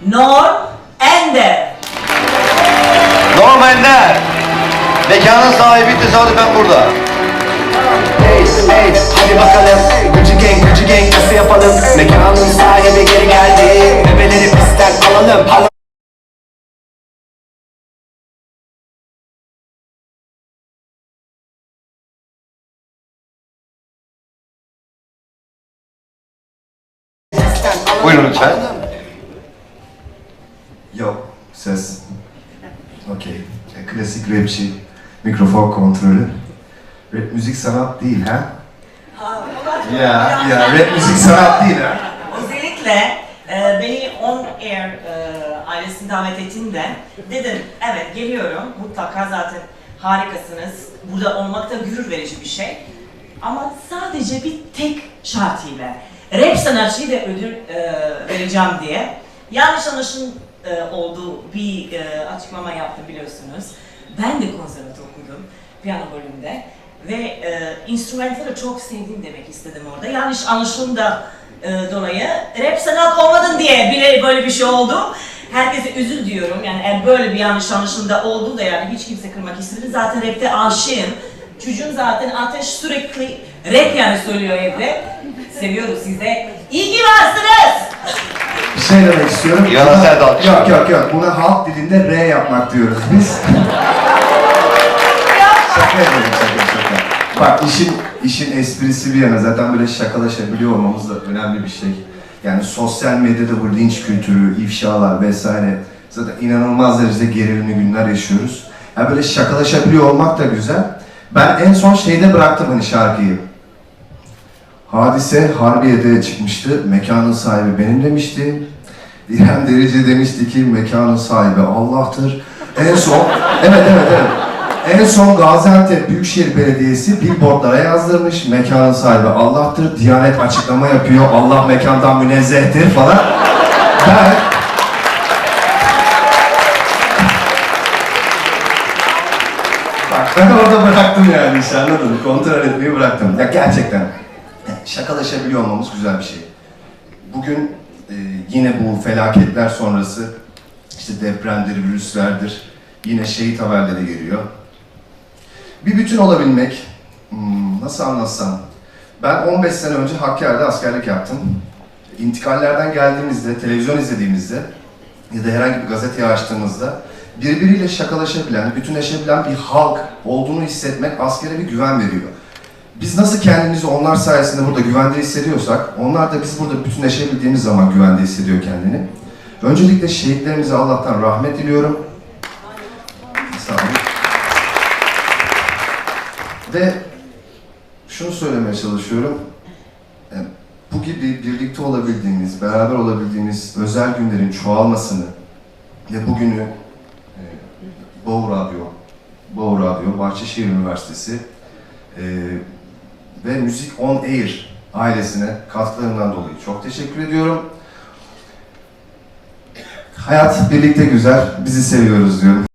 Norm Ender. Norm Ender. Mekanın sahibi tesadüfen burada. Hey, hey, hadi bakalım Gucci gang, Gucci gang nasıl yapalım Mekanın sahibi geri geldi Bebeleri pistten alalım Hala- Buyurun lütfen. Ses. Okey. Klasik rapçi, mikrofon kontrolü. Rap müzik sanat değil ha? Ya, ya rap müzik sanat değil ha? Özellikle e, beni On Air e, ailesine davet ettiğinde dedim evet geliyorum mutlaka zaten harikasınız. Burada olmak da gurur verici bir şey. Ama sadece bir tek şartıyla. Rap sanatçıyı da ödül e, vereceğim diye. Yanlış anlaşın e, olduğu bir e, açıklama yaptım biliyorsunuz. Ben de konservatuvar okudum piyano bölümünde ve e, enstrümanları çok sevdim demek istedim orada. Yanlış anlaşılımda e, dolayı rap sanat olmadın diye bile böyle bir şey oldu. Herkese üzül diyorum yani eğer böyle bir yanlış anlaşılımda oldu da yani hiç kimse kırmak istemedi. Zaten rapte aşığım. Çocuğum zaten ateş sürekli rap yani söylüyor evde. Seviyoruz size. İyi ki varsınız. Bir şey demek istiyorum. De alkış. Yok yok yok. Buna halk dilinde R yapmak diyoruz biz. şaka yapıyorum şaka şaka. Bak işin işin esprisi bir yana zaten böyle şakalaşabiliyor olmamız da önemli bir şey. Yani sosyal medyada bu linç kültürü, ifşalar vesaire zaten inanılmaz derecede gerilimli günler yaşıyoruz. Yani böyle şakalaşabiliyor olmak da güzel. Ben en son şeyde bıraktım hani şarkıyı. Hadise Harbiye'de çıkmıştı. Mekanın sahibi benim demişti. İrem Derici demişti ki mekanın sahibi Allah'tır. En son, evet evet evet. En son Gaziantep Büyükşehir Belediyesi billboardlara yazdırmış. Mekanın sahibi Allah'tır. Diyanet açıklama yapıyor. Allah mekandan münezzehtir falan. Ben ben orada bıraktım yani işi anladın mı? Kontrol etmeyi bıraktım. Ya gerçekten şakalaşabiliyor olmamız güzel bir şey. Bugün e, yine bu felaketler sonrası işte depremdir, virüslerdir, yine şehit haberleri geliyor. Bir bütün olabilmek, hmm, nasıl anlatsam, ben 15 sene önce Hakkari'de askerlik yaptım. İntikallerden geldiğimizde, televizyon izlediğimizde ya da herhangi bir gazeteyi açtığımızda birbiriyle şakalaşabilen, bütünleşebilen bir halk olduğunu hissetmek askere bir güven veriyor. Biz nasıl kendimizi onlar sayesinde burada güvende hissediyorsak, onlar da biz burada bütünleşebildiğimiz zaman güvende hissediyor kendini. Öncelikle şehitlerimize Allah'tan rahmet diliyorum. Sağ. Ve şunu söylemeye çalışıyorum. Yani bu gibi birlikte olabildiğimiz, beraber olabildiğimiz özel günlerin çoğalmasını ve bugünü e, Boğ Radyo, Boğ Radyo, Bahçeşehir Üniversitesi e, ve Müzik On Air ailesine katkılarından dolayı çok teşekkür ediyorum. Hayat birlikte güzel, bizi seviyoruz diyorum.